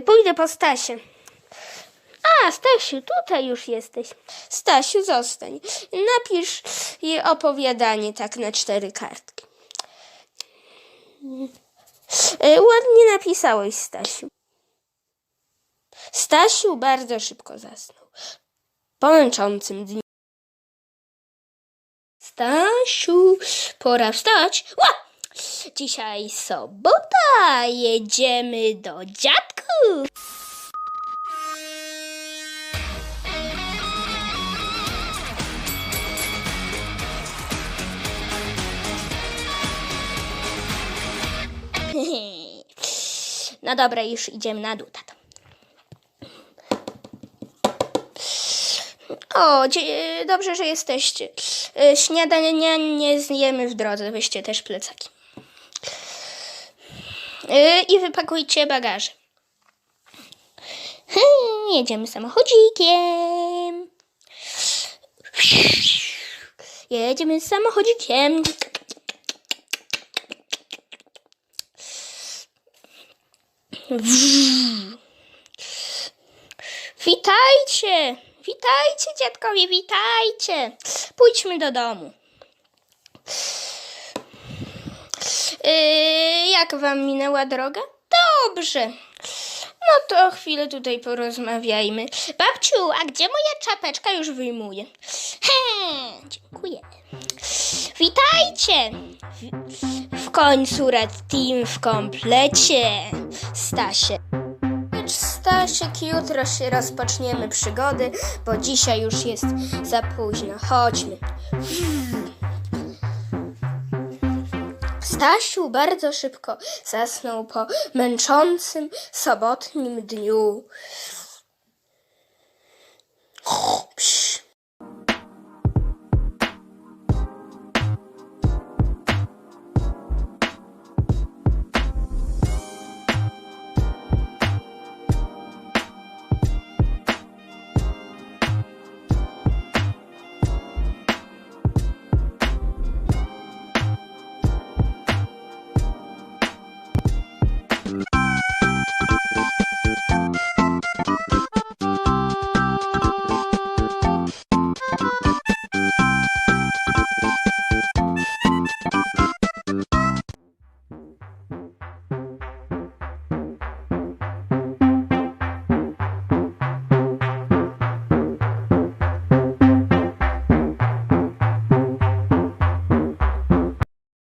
Pójdę po Stasię. A, Stasiu, tutaj już jesteś. Stasiu, zostań. Napisz jej opowiadanie tak na cztery kartki. E, Ładnie napisałeś, Stasiu. Stasiu bardzo szybko zasnął. Po męczącym dniu. Stasiu, pora wstać. Ła! Dzisiaj sobota, jedziemy do dziadków. No dobra, już idziemy na dół, tato. O, dobrze, że jesteście. E, Śniadania nie zjemy w drodze, weźcie też plecaki. E, I wypakujcie bagaże. Hmm, Jedziemy samochodzikiem. Jedziemy samochodzikiem. Witajcie! Witajcie, dziadkowie, witajcie! Pójdźmy do domu. Yy, jak wam minęła droga? Dobrze. No to chwilę tutaj porozmawiajmy. Babciu, a gdzie moja czapeczka? Już wyjmuję. He, dziękuję. Witajcie! W, końcu Red Team w komplecie. Stasie. Stasiek, jutro się rozpoczniemy przygody, bo dzisiaj już jest za późno. Chodźmy. Stasiu bardzo szybko zasnął po męczącym sobotnim dniu.